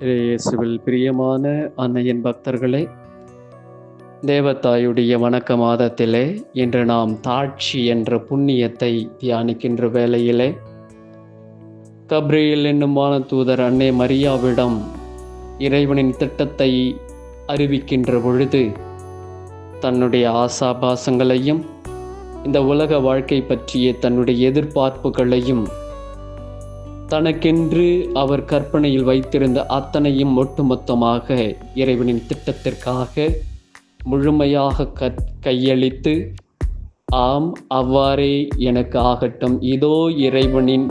இயேசுவில் பிரியமான அன்னையின் பக்தர்களே தேவத்தாயுடைய வணக்க மாதத்திலே இன்று நாம் தாட்சி என்ற புண்ணியத்தை தியானிக்கின்ற வேளையிலே கப்ரியல் என்னும் வானதூதர் அன்னை மரியாவிடம் இறைவனின் திட்டத்தை அறிவிக்கின்ற பொழுது தன்னுடைய ஆசாபாசங்களையும் இந்த உலக வாழ்க்கை பற்றிய தன்னுடைய எதிர்பார்ப்புகளையும் தனக்கென்று அவர் கற்பனையில் வைத்திருந்த அத்தனையும் ஒட்டுமொத்தமாக இறைவனின் திட்டத்திற்காக முழுமையாக கற் கையளித்து ஆம் அவ்வாறே எனக்கு ஆகட்டும் இதோ இறைவனின்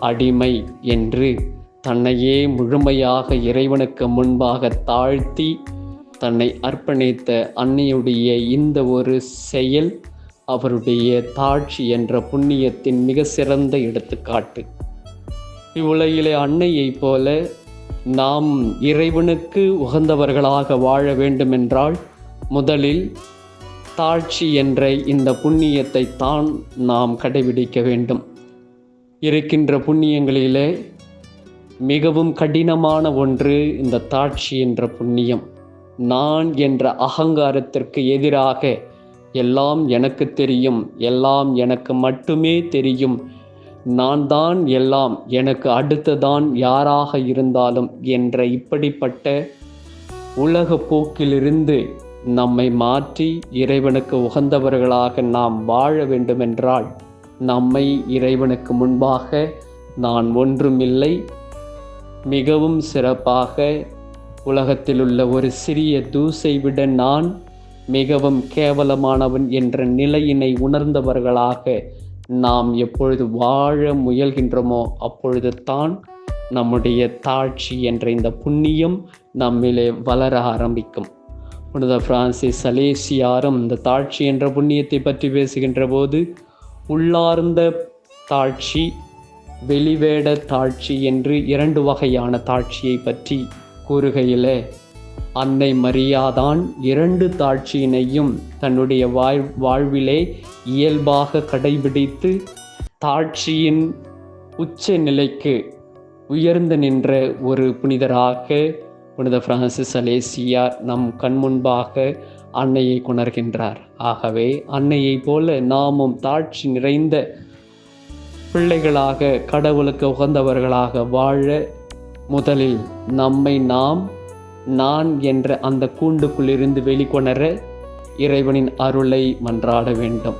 அடிமை என்று தன்னையே முழுமையாக இறைவனுக்கு முன்பாக தாழ்த்தி தன்னை அர்ப்பணித்த அன்னையுடைய இந்த ஒரு செயல் அவருடைய தாட்சி என்ற புண்ணியத்தின் மிக சிறந்த எடுத்துக்காட்டு. இவ்வுலகிலே அன்னையைப் போல நாம் இறைவனுக்கு உகந்தவர்களாக வாழ வேண்டுமென்றால் முதலில் தாழ்ச்சி என்ற இந்த புண்ணியத்தை தான் நாம் கடைபிடிக்க வேண்டும். இருக்கின்ற புண்ணியங்களிலே மிகவும் கடினமான ஒன்று இந்த தாட்சி என்ற புண்ணியம். நான் என்ற அகங்காரத்திற்கு எதிராக எல்லாம் எனக்கு தெரியும் எல்லாம் எனக்கு மட்டுமே தெரியும். நான் தான் எல்லாம் எனக்கு அடுத்ததான் யாராக இருந்தாலும் என்ற இப்படிப்பட்ட உலக போக்கிலிருந்து நம்மை மாற்றி இறைவனுக்கு உகந்தவர்களாக நாம் வாழ வேண்டுமென்றால் நம்மை இறைவனுக்கு முன்பாக நான் ஒன்றுமில்லை மிகவும் சிறப்பாக உலகத்தில் உள்ள ஒரு சிறிய தூசை விட நான் மிகவும் கேவலமானவன் என்ற நிலையினை உணர்ந்தவர்களாக நாம் எப்பொழுது வாழ முயல்கின்றோமோ அப்பொழுது தான் நம்முடைய தாழ்ச்சி என்ற இந்த புண்ணியம் நம்மிலே வளர ஆரம்பிக்கும். புனித பிரான்சிஸ் சலேசியாரும் இந்த தாழ்ச்சி என்ற புண்ணியத்தை பற்றி பேசுகின்ற போது உள்ளார்ந்த தாழ்ச்சி வெளிவேட தாட்சி என்று இரண்டு வகையான தாட்சியை பற்றி கூறுகையிலே அன்னை மரியாதான் இரண்டு தாட்சியினையும் தன்னுடைய வாழ் வாழ்விலே இயல்பாக கடைபிடித்து தாட்சியின் உச்ச நிலைக்கு உயர்ந்து நின்ற ஒரு புனிதராக புனித பிரான்சிஸ் அலேசியார் நம் கண் முன்பாக அன்னையை கொணர்கின்றார். ஆகவே அன்னையைப் போல நாமும் தாட்சி நிறைந்த பிள்ளைகளாக கடவுளுக்கு உகந்தவர்களாக வாழ முதலில் நம்மை நாம் நான் என்ற அந்த கூண்டுக்குள்ளிருந்து வெளிக்கொணர இறைவனின் அருளை மன்றாட வேண்டும்.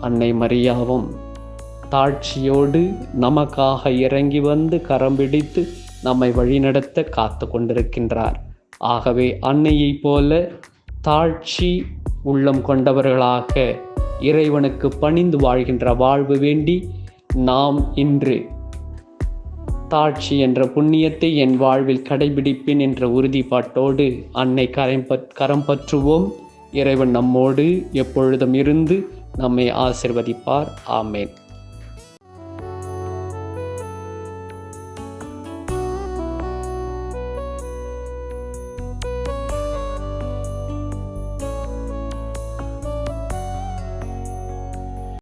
அன்னை மரியாவும் தாட்சியோடு நமக்காக இறங்கி வந்து கரம் பிடித்து நம்மை வழிநடத்த காத்து கொண்டிருக்கின்றார். ஆகவே அன்னையைப் போல தாழ்ச்சி உள்ளம் கொண்டவர்களாக இறைவனுக்கு பணிந்து வாழ்கின்ற வாழ்வு வேண்டி நாம் இன்று தாட்சி என்ற புண்ணியத்தை என் வாழ்வில் கடைபிடிப்பேன் என்ற உறுதிப்பாட்டோடு அன்னை கரம் கரம் பற்றுவோம். இறைவன் நம்மோடு எப்பொழுதும் இருந்து நம்மை ஆசிர்வதிப்பார். ஆமேன்.